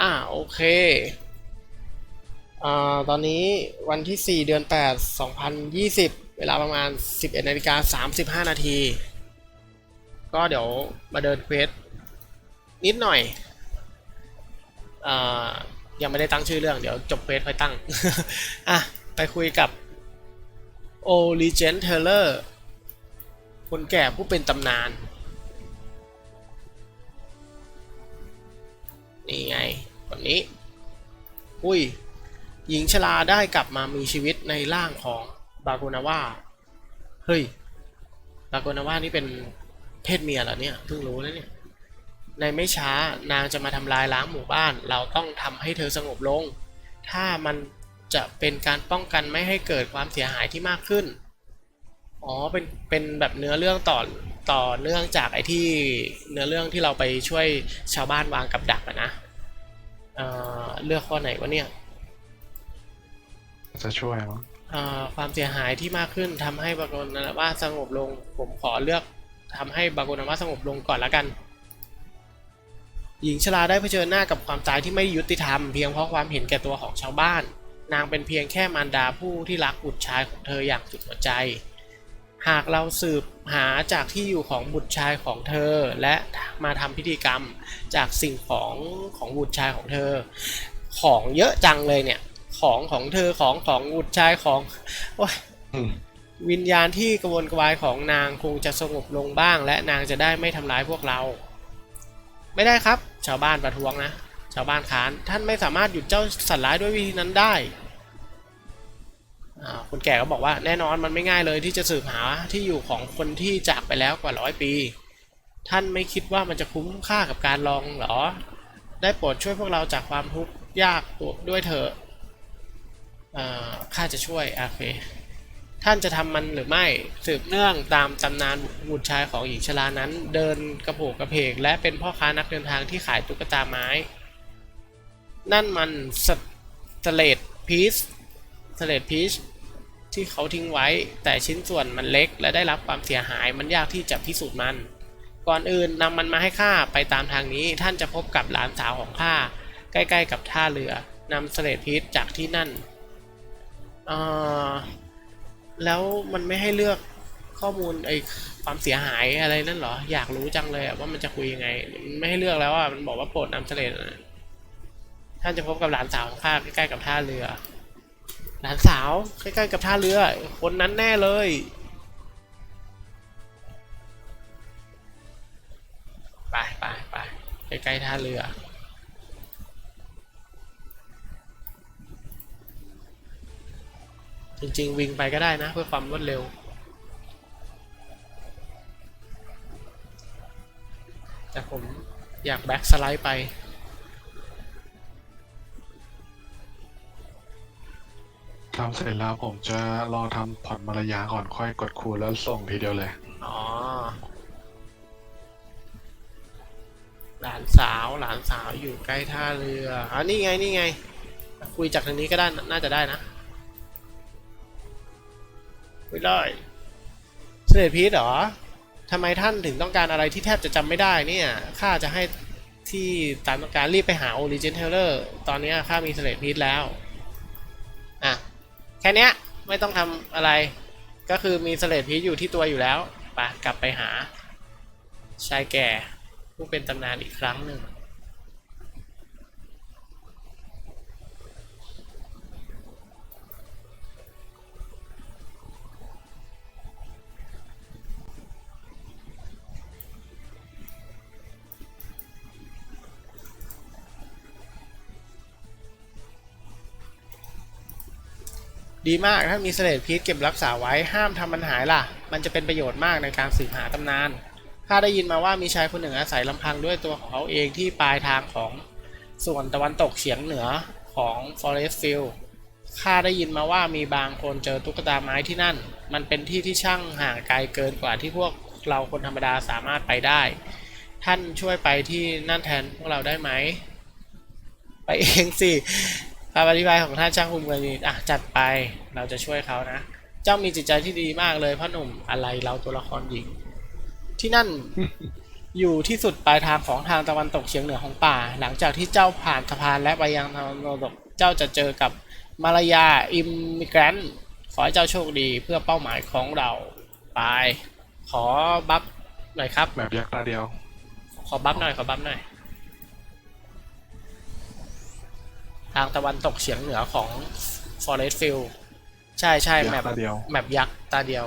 อ่าโอเคอ่าตอนนี้วันที่ 4 เดือน 8 2020 เวลาประมาณ 11นาฬิกา35 นาที ก็เดี๋ยวมาเดินเควสนิดหน่อยอ่ายังไม่ได้ตั้งชื่อเรื่อง เดี๋ยวจบเควสค่อยตั้ง อะ ไปคุยกับโอลิเจนเทเลอร์คนแก่ผู้เป็นตำนาน นี้ อุ้ย หญิงชราได้กลับมามีชีวิตในร่างของบาโกนาว่าเฮ้ย บาโกนาว่านี่เป็นเพศเมียเหรอเนี่ย เพิ่งรู้นะเนี่ย ในไม่ช้านางจะมาทำลายล้างหมู่บ้าน เราต้องทำให้เธอสงบลง ถ้ามันจะเป็นการป้องกันไม่ให้เกิดความเสียหายที่มากขึ้น อ๋อ เป็น เป็นแบบเนื้อเรื่องต่อ ต่อเนื่องจากไอ้ที่เนื้อเรื่องที่เราไปช่วยชาวบ้านวางกับดักอะนะ อ่อเลือกข้อไหนวะเนี่ยจะช่วยมั้งเอ่อความเสียหายที่มากขึ้นทำให้บาโกนาว่าสงบลง ผมขอเลือกทำให้บาโกนาว่าสงบลงก่อนละกัน หญิงชราได้เผชิญหน้ากับความตายที่ไม่ยุติธรรมเพียงเพราะความเห็นแก่ตัวของชาวบ้าน นางเป็นเพียงแค่มารดาผู้ที่รักบุตรชายของเธออย่างสุดหัวใจ หากเราสืบหาจากที่อยู่ของบุตรชายของเธอ และมาทำพิธีกรรมจากสิ่งของของบุตรชายของเธอ ของเยอะจังเลยเนี่ย ของของเธอของของบุตรชายของโอ้ยวิญญาณที่กระวนกระวายของนางคงจะสงบลงบ้าง และนางจะได้ไม่ทำร้ายพวกเรา ไม่ได้ครับ ชาวบ้านประท้วงนะ ชาวบ้านค้านท่านไม่สามารถหยุดเจ้าสัตว์ร้ายด้วยวิธีนั้นได้ คนแก่ก็บอกว่าแน่นอนมันไม่ง่ายเลยที่จะสืบหาที่อยู่ของคนที่จากไปแล้วกว่าร้อยปี ท่านไม่คิดว่ามันจะคุ้มค่ากับการลองหรอ ได้โปรดช่วยพวกเราจากความทุกข์ยากตัวด้วยเถอะข้าจะช่วยโอเคท่านจะทำมันหรือไม่สืบเนื่องตามตำนานบุตรชายของหญิงชรานั้น เดินกระโผกกระเพก และเป็นพ่อค้านักเดินทางที่ขายตุ๊กตาไม้ นั่นมันสสเลดพีซสเลดพีช ที่เขาทิ้งไว้ แต่ชิ้นส่วนมันเล็ก และได้รับความเสียหายมันยากที่จะพิสูจน์มัน ก่อนอื่นนำมันมาให้ข้าไปตามทางนี้ท่านจะพบกับหลานสาวของข้าใกล้ๆกับท่าเรือนำสเลดพีชจากที่นั่นออแล้วมันไม่ให้เลือกข้อมูลไอ้ความเสียหายอะไรนั่นเหรอ อยากรู้จังเลยว่ามันจะคุยยังไง ไม่ให้เลือกแล้วอะมันบอกว่าโปรดนำเสลดท่านจะพบกับหลานสาวของข้าใกล้ๆกับท่าเรือ หลานสาวใกล้ๆกับท่าเรือ คนนั้นแน่เลย ไปไปไปใกล้ๆท่าเรือจริงๆ วิ่งไปก็ได้นะ เพื่อความรวดเร็ว แต่ผมอยากแบ็กสไลด์ไป ทำเสร็จแล้วผมจะลองทำผ่อนมารยาก่อนค่อยกดคูณแล้วส่งทีเดียวเลย อ๋อ หลานสาวหลานสาวอยู่ใกล้ท่าเรืออ๋อนี่ไงนี่ไง คุยจากทางนี้ก็ได้น่าจะได้นะคุยได้เสด็จพีทเหรอทำไมท่านถึงต้องการอะไรที่แทบจะจำไม่ได้เนี่ย ข้าจะให้ที่ตามต้องการรีบไปหาโอริจินเทเลอร์ ตอนนี้ข้ามีเสด็จพีทแล้ว แค่นี้ไม่ต้องทำอะไร ก็คือมีสเลดพีชอยู่ที่ตัวอยู่แล้วปะกลับไปหาชายแก่ผู้เป็นตำนานอีกครั้งหนึ่ง ดีมากถ้ามีเสลดพีชเก็บรักษาไว้ห้ามทำมันหายล่ะ มันจะเป็นประโยชน์มากในการสืบหาตำนานข้าได้ยินมาว่ามีชายคนหนึ่งอาศัยลำพังด้วยตัวของเขาเองที่ปลายทางของส่วนตะวันตกเฉียงเหนือของ Forest Field ข้าได้ยินมาว่ามีบางคนเจอตุ๊กตาไม้ที่นั่น มันเป็นที่ที่ช่างห่างไกลเกินกว่าที่พวกเราคนธรรมดาสามารถไปได้ ท่านช่วยไปที่นั่นแทนพวกเราได้ไหม ไปเองสิ คำอธิบายของท่านช่างภูมิเงินอะจัดไปเราจะช่วยเขานะ เจ้ามีจิตใจที่ดีมากเลยพ่อหนุ่มอะไรเราตัวละครหญิง ที่นั่นอยู่ที่สุดปลายทางของทางตะวันตกเฉียงเหนือของป่า หลังจากที่เจ้าผ่านสะพานและไปยังทางตะวันตกเจ้าจะเจอกับมารยาอิมมิแกรนขอให้เจ้าโชคดีเพื่อเป้าหมายของเราไปขอบัฟหน่อยครับแบบยักษ์ตาเดียว ขอบัฟหน่อยขอบัฟหน่อย ทางตะวันตกเฉียงเหนือของ Forest Field ใช่ใช่ยักษ์แมปตาเดียว แมปยักษ์ตาเดียว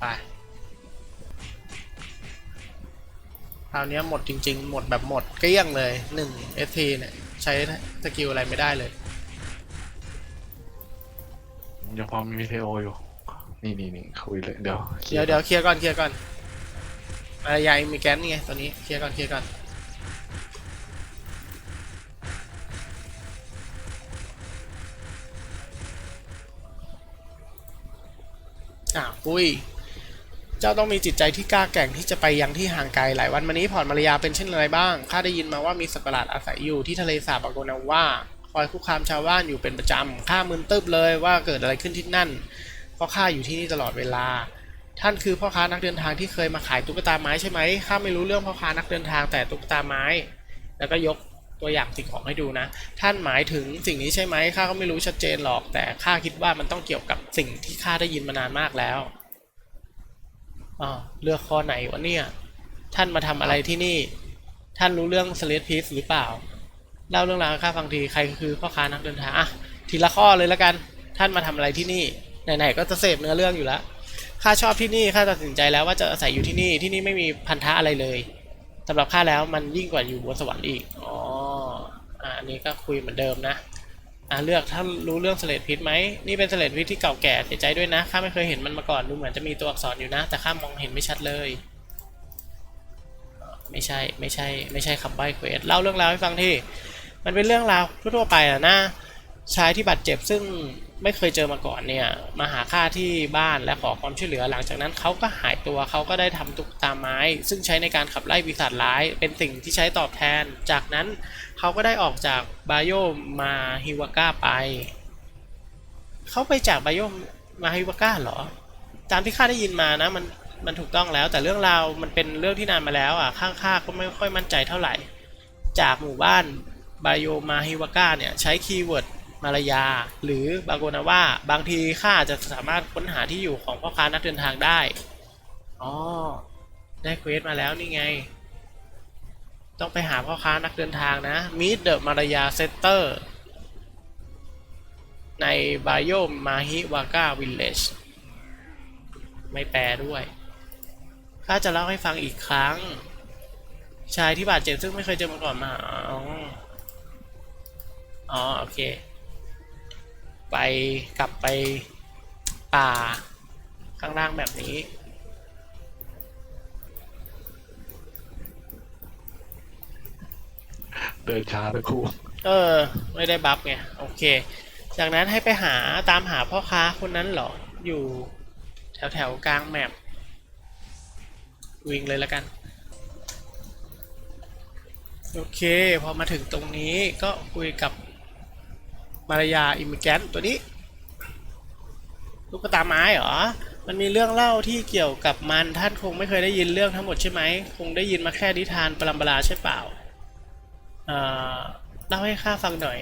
ไปคราวนี้หมดจริง ๆ หมดแบบหมดเกลี้ยงเลยหนึ่ง ST เนี่ย ใช้สกิลอะไรไม่ได้เลย ยังพอมีเทโออยู่ นี่นี่นี่คุยเลยเดี๋ยวเดี๋ยวเดี๋ยวเคลียร์ก่อนเคลียร์ก่อนมารยามีแกนนี่ไงตัวนี้เคลียร์ก่อนเคลียร์ก่อน อะปุ้ย เจ้าต้องมีจิตใจที่กล้าแกร่งที่จะไปยังที่ห่างไกลหลายวันมานี้ผ่อนมารยาเป็นเช่นไรบ้าง ข้าได้ยินมาว่ามีสัตว์ประหลาดอาศัยอยู่ที่ทะเลสาบอาโกนาว่า คอยคุกคามชาวบ้านอยู่เป็นประจำ ข้ามึนตึบเลยว่าเกิดอะไรขึ้นที่นั่น เพราะข้าอยู่ที่นี่ตลอดเวลา ท่านคือพ่อค้านักเดินทางที่เคยมาขายตุ๊กตาไม้ใช่ไหมข้าไม่รู้เรื่องพ่อค้านักเดินทางแต่ตุ๊กตาไม้ แล้วก็ยก ตัวอย่างสิ่งของให้ดูนะ ท่านหมายถึงสิ่งนี้ใช่ไหมข้าก็ไม่รู้ชัดเจนหรอก แต่ข้าคิดว่ามันต้องเกี่ยวกับสิ่งที่ข้าได้ยินมานานมากแล้วอ๋อเลือกข้อไหนวะเนี่ย ท่านมาทำอะไรที่นี่ ท่านรู้เรื่องสเลดพีซหรือเปล่า เล่าเรื่องราวให้ข้าฟังทีใครคือพ่อค้านักเดินทางอะทีละข้อเลยแล้วกัน ท่านมาทำอะไรที่นี่ ไหนๆก็จะเสพเนื้อเรื่องอยู่แล้วข้าชอบที่นี่ข้าตัดสินใจแล้วว่าจะอาศัยอยู่ที่นี่ที่นี่ไม่มีพันธะอะไรเลยสำหรับข้าแล้วมันยิ่งกว่าอยู่บนสวรรค์อีกอ๋อ อันนี้ก็คุยเหมือนเดิมนะอ่าเลือกถ้ารู้เรื่องเสลดพิษไหมนี่เป็นเสลดพิษที่เก่าแก่เสียใจด้วยนะข้าไม่เคยเห็นมันมาก่อนดูเหมือนจะมีตัวอักษรอยู่นะ แต่ข้ามองเห็นไม่ชัดเลย ไม่ใช่ไม่ใช่ไม่ใช่คำใบ้เควสเล่าเรื่องราวให้ฟังที่ มันเป็นเรื่องราวทั่วไปอะนะ ชายที่บาดเจ็บซึ่งไม่เคยเจอมาก่อนเนี่ยมาหาข้าที่บ้านและขอความช่วยเหลือหลังจากนั้นเขาก็หายตัวเขาก็ได้ทำตุกตาไม้ ซึ่งใช้ในการขับไล่ปีศาจร้าย เป็นสิ่งที่ใช้ตอบแทน จากนั้นเขาก็ได้ออกจากบาโยมาฮิวาก้าไป เขาไปจากบาโยมาฮิวาก้าเหรอ ตามที่ข้าได้ยินมานะมันมันถูกต้องแล้ว แต่เรื่องราวมันเป็นเรื่องที่นานมาแล้วอะข้างข้าก็ไม่ค่อยมั่นใจเท่าไหร่ จากหมู่บ้านบาโยมาฮิวาก้าเนี่ยใช้คีย์เวิร์ด มารยา หรือบาโกนาว่าบางทีข้าอาจจะสามารถค้นหาที่อยู่ของพ่อค้านักเดินทางได้ อ๋อ ได้เควสมาแล้วนี่ไง ต้องไปหาพ่อค้านักเดินทางนะ Meet the มารยาเซ t เตอร์ ในบายโยมมาฮิวาก้าวิลเลจไม่แปลด้วยข้าจะเล่าให้ฟังอีกครั้ง ชายที่บาดเจ็บซึ่งไม่เคยเจอมาก่อนมา อ๋ออ๋อโอเค ไปกลับไปป่าข้างล่างแบบนี้ เดินช้าตะครู่เออ ไม่ได้บัฟไง โอเค จากนั้นให้ไปหาตามหาพ่อค้าคนนั้นเหรอ อยู่แถวแถวๆกลางแมปวิ่งเลยแล้วกัน โอเค พอมาถึงตรงนี้ก็คุยกับ มารยาอิมิแกนตัวนี้ลูกตาไม้เหรอ มันมีเรื่องเล่าที่เกี่ยวกับมันท่านคงไม่เคยได้ยินเรื่องทั้งหมดใช่ไหม คงได้ยินมาแค่นิทานปรัมปราใช่เปล่าเอ่อเล่าให้ข้าฟังหน่อย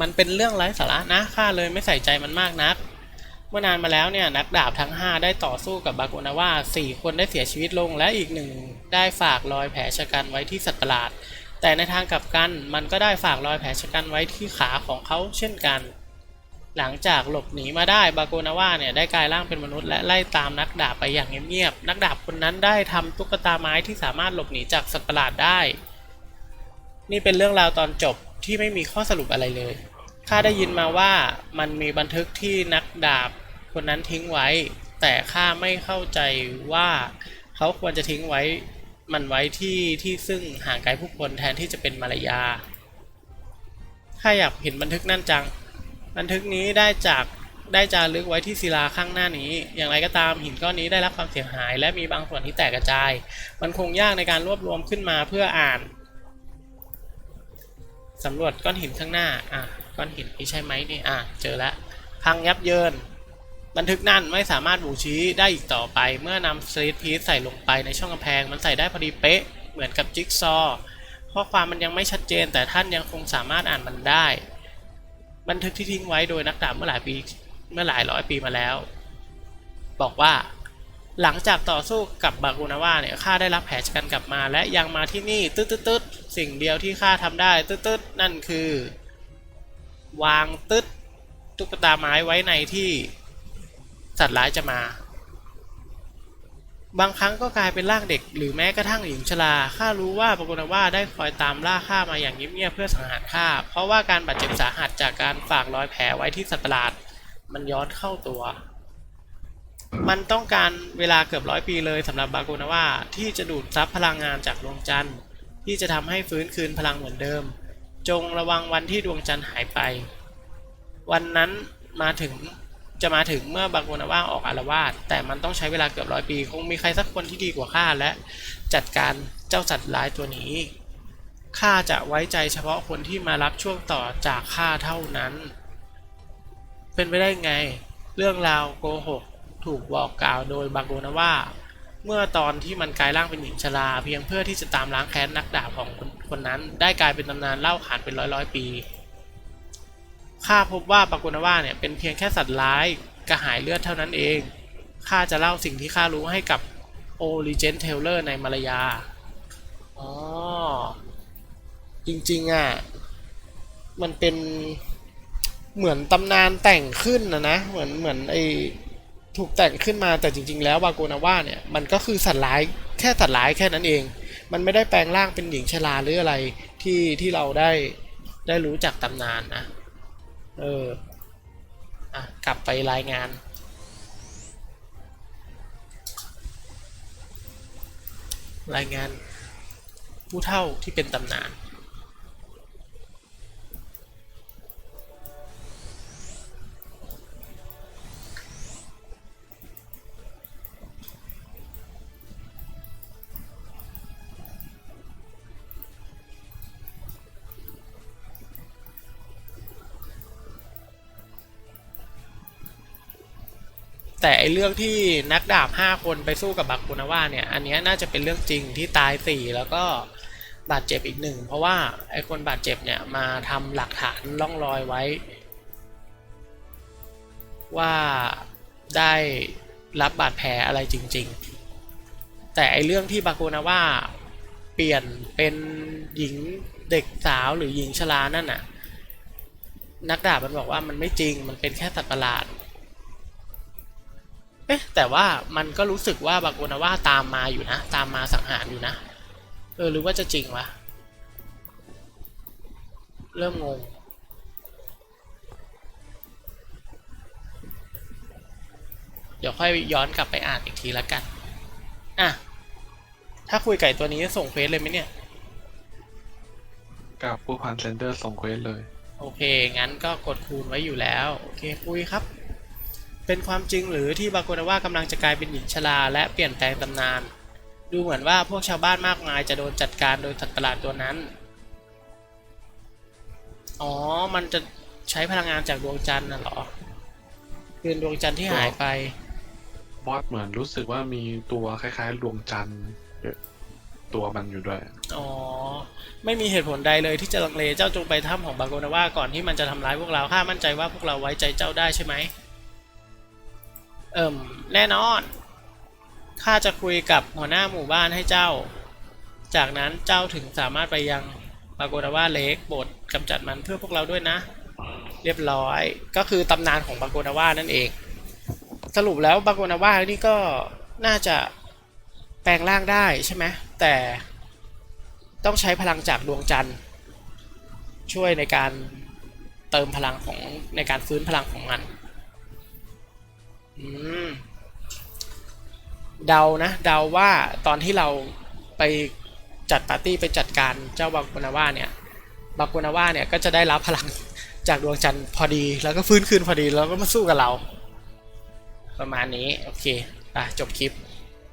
มันเป็นเรื่องไร้สาระนะข้าเลยไม่ใส่ใจมันมากนัก เมื่อนานมาแล้วเนี่ยนักดาบทั้ง 5 ได้ต่อสู้กับบาโกนาว่า4คนได้เสียชีวิตลงและอีกหนึ่งได้ฝากรอยแผลชะกันไว้ที่สัตว์ประหลาด แต่ในทางกลับกันมันก็ได้ฝากรอยแผลชะกันไว้ที่ขาของเขาเช่นกัน หลังจากหลบหนีมาได้บาโกนาว่าเนี่ยได้กลายร่างเป็นมนุษย์และไล่ตามนักดาบไปอย่างเงียบๆนักดาบคนนั้นได้ทำตุ๊กตาไม้ที่สามารถหลบหนีจากสัตว์ประหลาดได้ นี่เป็นเรื่องราวตอนจบที่ไม่มีข้อสรุปอะไรเลยข้าได้ยินมาว่ามันมีบันทึกที่นักดาบคนนั้นทิ้งไว้ แต่ข้าไม่เข้าใจว่าเขาควรจะทิ้งไว้ มันไว้ที่ที่ซึ่งห่างไกลผู้คนแทนที่จะเป็นมารยาข้าอยากเห็นบันทึกนั่นจัง บันทึกนี้ได้จากได้จารึกไว้ที่ศิลาข้างหน้านี้ อย่างไรก็ตามหินก้อนนี้ได้รับความเสียหาย และมีบางส่วนที่แตกกระจาย มันคงยากในการรวบรวมขึ้นมาเพื่ออ่านสำรวจก้อนหินข้างหน้า อะ ก้อนหินนี้ใช่ไหมนี่ อะ เจอแล้วพังยับเยิน บันทึกนั่นไม่สามารถบ่งชี้ได้อีกต่อไป เมื่อนำสลิดพีซใส่ลงไปในช่องกำแพง มันใส่ได้พอดีเป๊ะ เหมือนกับจิ๊กซอว์ข้อความมันยังไม่ชัดเจน แต่ท่านยังคงสามารถอ่านมันได้ บันทึกที่ทิ้งไว้โดยนักดาบเมื่อหลายปีเมื่อหลายร้อยปีมาแล้ว บอกว่า หลังจากต่อสู้กับบากูนาว่าเนี่ยข้าได้รับแผลชะกันกลับมา และยังมาที่นี่ตึ๊ดตึ๊ดตึ๊ดสิ่งเดียวที่ข้าทำได้ตึ๊ดตึ๊ดนั่นคือ วางตึ๊ดตุ๊กตาไม้ไว้ในที่ สัตว์ร้ายจะมา บางครั้งก็กลายเป็นร่างเด็ก หรือแม้กระทั่งหญิงชราข้ารู้ว่าบากูนาว่าได้คอยตามล่าข้ามาอย่างเงียบๆเพื่อสังหารข้าเพราะว่าการบาดเจ็บสาหัสจากการฝากรอยแผลไว้ที่สัตว์ประหลาด มันย้อนเข้าตัว มันต้องการเวลาเกือบร้อยปีเลยสำหรับบาโกนาว่าที่จะดูดซับพลังงานจากดวงจันทร์ที่จะทำให้ฟื้นคืนพลังเหมือนเดิม จงระวังวันที่ดวงจันทร์หายไป วันนั้นมาถึง จะมาถึงเมื่อบากูนาว่าออกอารวาสแต่มันต้องใช้เวลาเกือบร้อยปี คงมีใครสักคนที่ดีกว่าข้าและจัดการเจ้าสัตว์ร้ายตัวนี้ข้าจะไว้ใจเฉพาะคนที่มารับช่วงต่อจากข้าเท่านั้น เป็นไปได้ไง เรื่องราวโกหกถูกบอกกล่าวโดยบางโกนาว่า เมื่อตอนที่มันกลายร่างเป็นหญิงชรา เพียงเพื่อที่จะตามล้างแค้นนักดาบของคนคนนั้น ได้กลายเป็นตำนานเล่าขานเป็นร้อยร้อยปี ข้าพบว่าบาโกนาว่าเนี่ยเป็นเพียงแค่สัตว์ร้ายกระหายเลือดเท่านั้นเอง ข้าจะเล่าสิ่งที่ข้ารู้ให้กับโอริเจนเทเลอร์ในมารยา อ๋อ จริงๆอะ มันเป็นเหมือนตำนานแต่งขึ้นนะนะ เหมือนเหมือนไอถูกแต่งขึ้นมาแต่จริง ๆ แล้ววาโกนาว่าเนี่ยมันก็คือสัตว์ร้ายแค่สัตว์ร้ายแค่นั้นเอง มันไม่ได้แปลงร่างเป็นหญิงชราหรืออะไรที่ที่เราได้ได้รู้จากตำนานนะ เออ อะ กลับไปรายงาน รายงาน ผู้เท่าที่เป็นตำนาน แต่ไอเรื่องที่นักดาบห้าคนไปสู้กับบากุนาว่าเนี่ย อันนี้น่าจะเป็นเรื่องจริงที่ตายสี่แล้วก็บาดเจ็บอีกหนึ่งเพราะว่าไอคนบาดเจ็บเนี่ยมาทำหลักฐานล่องรอยไว้ ว่าได้รับบาดแผลอะไรจริง ๆ แต่ไอเรื่องที่บากุนาว่าเปลี่ยนเป็นหญิงเด็กสาวหรือหญิงชรานั่นน่ะนักดาบมันบอกว่ามันไม่จริงมันเป็นแค่สัตว์ประหลาด อ๊ะแต่ว่ามันก็รู้สึกว่าบาโกนาว่าตามมาอยู่นะ ตามมาสังหารอยู่นะ เออหรือว่าจะจริงวะ เริ่มงงเดี๋ยวค่อยย้อนกลับไปอ่านอีกทีละกัน อะ ถ้าคุยไก่ตัวนี้จะส่งเควสเลยไหมเนี่ย กับผู้พันเซนเดอร์ส่งเควสเลย โอเค งั้นก็กดคูณไว้อยู่แล้ว โอเค คุยครับ เป็นความจริงหรือที่บาโกนาว่ากำลังจะกลายเป็นหญิงชราและเปลี่ยนแปลงตำนาน ดูเหมือนว่าพวกชาวบ้านมากมายจะโดนจัดการโดยสัตว์ประหลาดตัวนั้น อ๋อ มันจะใช้พลังงานจากดวงจันทร์น่ะเหรอ คืนดวงจันทร์ที่หายไป บอสเหมือนรู้สึกว่ามีตัวคล้ายๆดวงจันทร์อยู่ตัวมันอยู่ด้วย อ๋อ ไม่มีเหตุผลใดเลยที่จะลังเลเจ้าจงไปถ้ำของบาโกนาว่าก่อนที่มันจะทำร้ายพวกเราข้ามั่นใจว่าพวกเราไว้ใจเจ้าได้ใช่ไหม เอิ่มแน่นอน ข้าจะคุยกับหัวหน้าหมู่บ้านให้เจ้า จากนั้นเจ้าถึงสามารถไปยังบาโกนาว่าเล็กบสถ์กำจัดมันเพื่อพวกเราด้วยนะ เรียบร้อย ก็คือตำนานของบาโกนาว่านั่นเอง สรุปแล้วบาโกนาว่านี่ก็น่าจะแปลงร่างได้ใช่ไหมแต่ต้องใช้พลังจากดวงจันทร์ ช่วยในการเติมพลังของในการฟื้นพลังของมัน อืมเดานะเดาว่าตอนที่เราไปจัดปาร์ตี้ไปจัดการเจ้าบากุนาว่าเนี่ยบากุนาว่าเนี่ยก็จะได้รับพลังจากดวงจันทร์พอดี แล้วก็ฟื้นคืนพอดีแล้วก็มาสู้กับเรา ประมาณนี้ โอเคไปจบคลิป